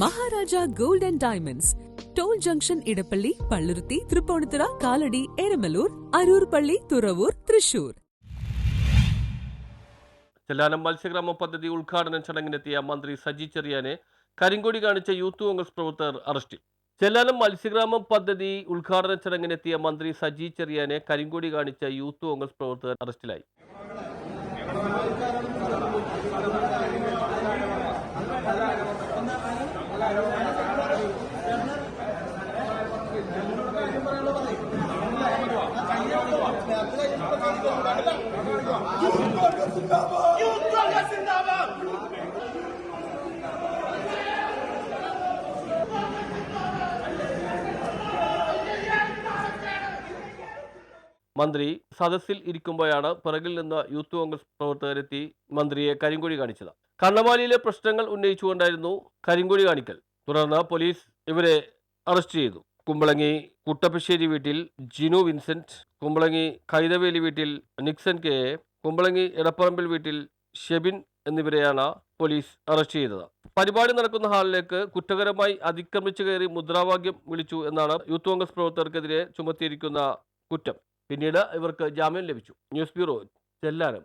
Maharaja gold and diamonds. Toll junction Edappally Palluruthy Tripunithura Kalady Eramallur Aroor പള്ളി തുറവൂർ തൃശൂർ. ചെല്ലാനം മത്സ്യഗ്രാമ പദ്ധതി ഉദ്ഘാടന ചടങ്ങിനെത്തിയ മന്ത്രി സജി ചെറിയാനെ കരിങ്കൊടി കാണിച്ച യൂത്ത് കോൺഗ്രസ് പ്രവർത്തകർ അറസ്റ്റിൽ ചെല്ലാനം മത്സ്യഗ്രാമം പദ്ധതി ഉദ്ഘാടന ചടങ്ങിനെത്തിയ മന്ത്രി സജി ചെറിയാനെ കരിങ്കൊടി കാണിച്ച യൂത്ത് കോൺഗ്രസ് പ്രവർത്തകർ അറസ്റ്റിലായി. മന്ത്രി സദസ്സിൽ ഇരിക്കുമ്പോഴാണ് പിറകിൽ നിന്ന് യൂത്ത് കോൺഗ്രസ് പ്രവർത്തകരെത്തി മന്ത്രിയെ കരിങ്കൊടി കാണിച്ചത്. കണ്ണമാലിയിലെ പ്രശ്നങ്ങൾ ഉന്നയിച്ചുകൊണ്ടായിരുന്നു കരിങ്കൊടി കാണിക്കൽ. തുടർന്ന് പോലീസ് ഇവരെ അറസ്റ്റ് ചെയ്തു. കുമ്പളങ്ങി കുട്ടപ്പശ്ശേരി വീട്ടിൽ ജിനു വിൻസെന്റ് കുമ്പളങ്ങി കൈതവേലി വീട്ടിൽ നിക്സൻ കെ കുമ്പളങ്ങി എടപ്പറമ്പിൽ വീട്ടിൽ ഷെബിൻ എന്നിവരെയാണ് പോലീസ് അറസ്റ്റ് ചെയ്തത്. പരിപാടി നടക്കുന്ന ഹാളിലേക്ക് കുറ്റകരമായി അതിക്രമിച്ചു കയറി മുദ്രാവാക്യം വിളിച്ചു എന്നാണ് യൂത്ത് കോൺഗ്രസ് പ്രവർത്തകർക്കെതിരെ ചുമത്തിയിരിക്കുന്ന കുറ്റം. പിന്നീട് ഇവർക്ക് ജാമ്യം ലഭിച്ചു. News bureau Chellanam.